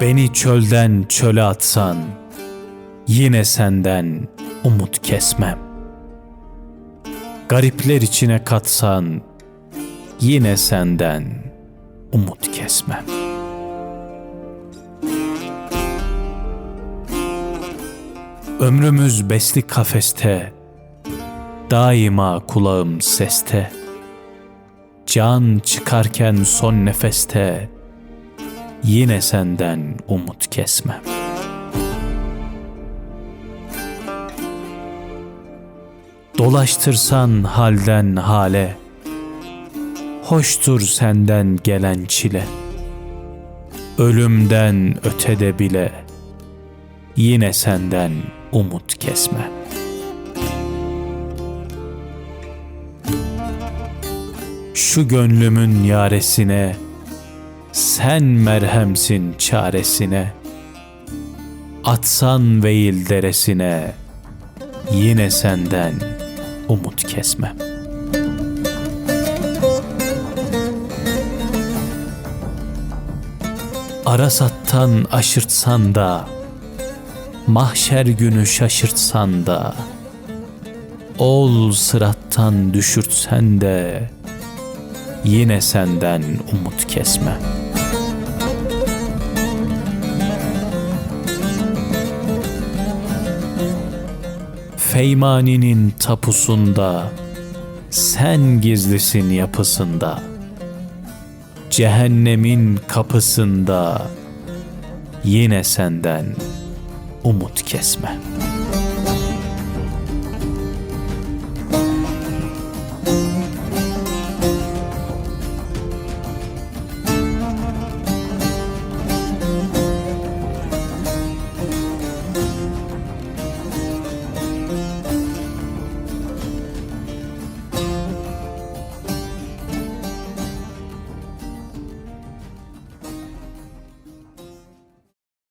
Beni çölden çöle atsan, yine senden umut kesmem. Garipler içine katsan, yine senden umut kesmem. Ömrümüz besli kafeste, daima kulağım seste. Can çıkarken son nefeste, yine senden umut kesmem. Dolaştırsan halden hale, hoştur senden gelen çile. Ölümden ötede bile, yine senden umut kesmem. Şu gönlümün yaresine, sen merhemsin çaresine. Atsan veil deresine, yine senden umut kesmem. Arasattan aşırtsan da, mahşer günü şaşırtsan da, ol sırattan düşürtsen de, yine senden umut kesmem. Feymani'nin tapusunda, sen gizlisin yapısında, cehennemin kapısında, yine senden umut kesme.''